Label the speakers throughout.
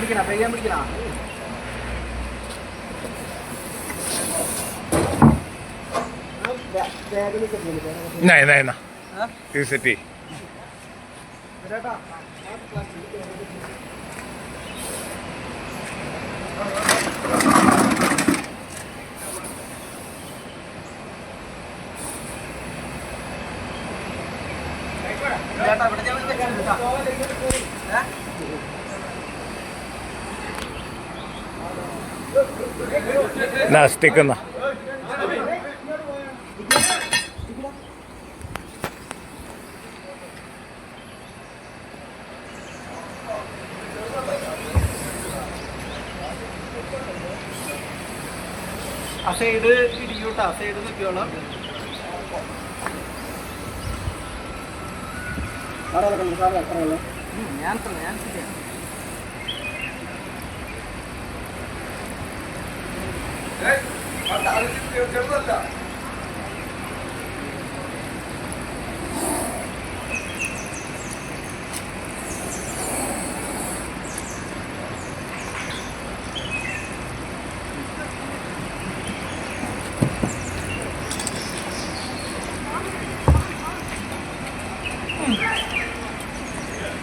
Speaker 1: പിടിക്കണം
Speaker 2: Nej, nej, nej. Det är det.
Speaker 1: ചേട്ടാ ഇവിടെ ഞാൻ വെച്ചിട്ടുണ്ട്
Speaker 2: stick undan.
Speaker 1: ആ സൈഡ് ഇടിക്കൂട്ടാ സൈഡ് നിൽക്കുവോളാം ഞാൻ ഞാൻ ചെയ്യാം?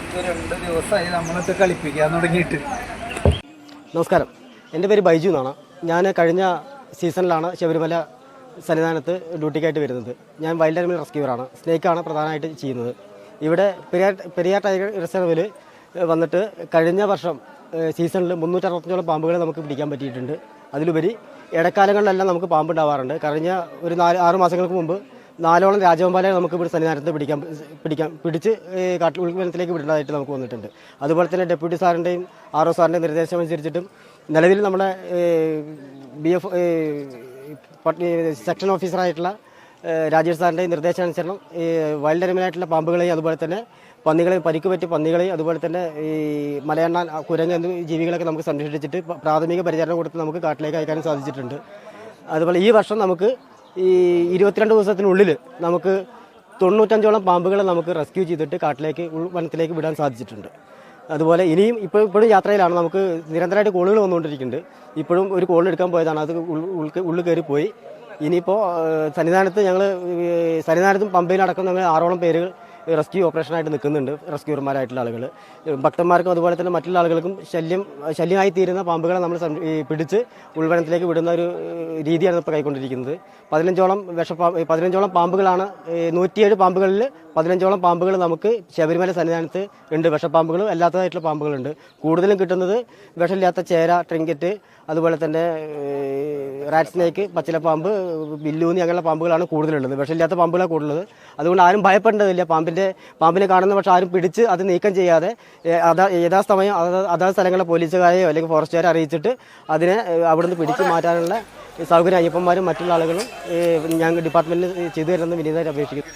Speaker 1: ഇപ്പൊ രണ്ട് ദിവസമായി നമ്മളൊക്കെ കളിപ്പിക്കാൻ തുടങ്ങിയിട്ട്.
Speaker 3: നമസ്കാരം. എന്റെ പേര് ബൈജു എന്നാണ്. ഞാൻ കഴിഞ്ഞ സീസണിലാണ് ശബരിമല സന്നിധാനത്ത് ഡ്യൂട്ടിക്കായിട്ട് വരുന്നത്. ഞാൻ വൈൽഡ് ആനിമൽ റെസ്ക്യൂറാണ് സ്നേക്കാണ് പ്രധാനമായിട്ട് ചെയ്യുന്നത്. ഇവിടെ പെരിയാർ പെരിയാർ ടൈഗർ റിസർവിൽ വന്നിട്ട് കഴിഞ്ഞ വർഷം സീസണിൽ മുന്നൂറ്ററുപത്തഞ്ചോളം പാമ്പുകളെ നമുക്ക് പിടിക്കാൻ പറ്റിയിട്ടുണ്ട്. അതിലുപരി ഇടക്കാലങ്ങളിലെല്ലാം നമുക്ക് പാമ്പ് ഉണ്ടാവാറുണ്ട് കഴിഞ്ഞ ഒരു നാല് ആറ് മാസങ്ങൾക്ക് മുമ്പ് നാലോളം രാജവമ്പാലയെ നമുക്ക് ഇവിടെ സന്നിധാനത്ത് പിടിക്കാൻ പിടിക്കാൻ പിടിച്ച് കാട്ടിൽ ഉൾവനത്തിലേക്ക് വിടേണ്ടതായിട്ട് നമുക്ക് വന്നിട്ടുണ്ട്. അതുപോലെ തന്നെ ഡെപ്യൂട്ടി സാറിന്റെയും ആർ ഒ സാറിന്റെയും നിർദ്ദേശം അനുസരിച്ചിട്ടും നിലവിൽ നമ്മുടെ ബി എഫ് സെക്ഷൻ ഓഫീസറായിട്ടുള്ള രാജേഷ് സാറിന്റെ നിർദ്ദേശാനുസരണം ഈ വൈൽഡ് അനിമലായിട്ടുള്ള പാമ്പുകളെയും അതുപോലെ തന്നെ പന്നികളെയും പരിക്ക് പറ്റി പന്നികളെയും അതുപോലെ തന്നെ ഈ മലയണ്ണാൻ കുരങ്ങ് എന്നീ ജീവികളൊക്കെ നമുക്ക് സംരക്ഷിച്ചിട്ട് പ്രാഥമിക പരിചരണം കൊടുത്ത് നമുക്ക് കാട്ടിലേക്ക് അയക്കാനും സാധിച്ചിട്ടുണ്ട്. അതുപോലെ ഈ വർഷം നമുക്ക് ഈ ഇരുപത്തിരണ്ട് ദിവസത്തിനുള്ളിൽ നമുക്ക് തൊണ്ണൂറ്റഞ്ചോളം പാമ്പുകളെ നമുക്ക് റെസ്ക്യൂ ചെയ്തിട്ട് കാട്ടിലേക്ക് വനത്തിലേക്ക് വിടാൻ സാധിച്ചിട്ടുണ്ട്. അതുപോലെ ഇനിയും ഇപ്പോൾ ഇപ്പോഴും യാത്രയിലാണ്. നമുക്ക് നിരന്തരമായിട്ട് കോളുകൾ വന്നുകൊണ്ടിരിക്കുന്നുണ്ട്. ഇപ്പോഴും ഒരു കോൾ എടുക്കാൻ പോയതാണ്. അത് ഉള്ളിൽ കയറി പോയി. ഇനിയിപ്പോൾ സന്നിധാനത്ത് ഞങ്ങൾ സന്നിധാനത്തും പമ്പയിലടക്കം ഞങ്ങൾ ആറോളം പേരുകൾ റെസ്ക്യൂ ഓപ്പറേഷനായിട്ട് നിൽക്കുന്നുണ്ട്. റെസ്ക്യൂർമാരായിട്ടുള്ള ആളുകൾ ഭക്തന്മാർക്കും അതുപോലെ തന്നെ മറ്റുള്ള ആളുകൾക്കും ശല്യം ശല്യമായി തീരുന്ന പാമ്പുകളെ നമ്മൾ പിടിച്ച് ഉൾവനത്തിലേക്ക് വിടുന്ന ഒരു രീതിയാണ് ഇപ്പോൾ കൈക്കൊണ്ടിരിക്കുന്നത്. പതിനഞ്ചോളം വിഷപ്പാ പതിനഞ്ചോളം പാമ്പുകളാണ് നൂറ്റിയേഴ് പാമ്പുകളിൽ പതിനഞ്ചോളം പാമ്പുകൾ നമുക്ക് ശബരിമല സന്നിധാനത്ത് ഉണ്ട്. വിഷപ്പാമ്പുകളും അല്ലാത്തതായിട്ടുള്ള പാമ്പുകളുണ്ട്. കൂടുതലും കിട്ടുന്നത് വിഷമില്ലാത്ത ചേര ട്രിങ്കറ്റ് അതുപോലെ തന്നെ റാറ്റ് സ്നേക്ക് പച്ചിലപ്പാമ്പ് ബില്ലൂന്നി അങ്ങനെയുള്ള പാമ്പുകളാണ് കൂടുതലുള്ളത്. വിഷമില്ലാത്ത പാമ്പുകളാണ് കൂടുതലുള്ളത്. അതുകൊണ്ട് ആരും ഭയപ്പെടേണ്ടതില്ല. പാമ്പിന്റെ പാമ്പിനെ കാണുന്ന പക്ഷേ ആരും പിടിച്ച് അത് നീക്കം ചെയ്യാതെ യഥാസമയം അതാ സ്ഥലങ്ങളെ പോലീസുകാരെയോ അല്ലെങ്കിൽ ഫോറസ്റ്റുകാരെ അറിയിച്ചിട്ട് അതിനെ അവിടുന്ന് പിടിച്ച് മാറ്റാനുള്ള സൗകര്യം അയ്യപ്പന്മാരും മറ്റുള്ള ആളുകളും ഞങ്ങൾ ഡിപ്പാർട്ട്മെന്റിൽ ചെയ്തു തരുമെന്ന് വിനീതമായി അപേക്ഷിക്കുന്നു.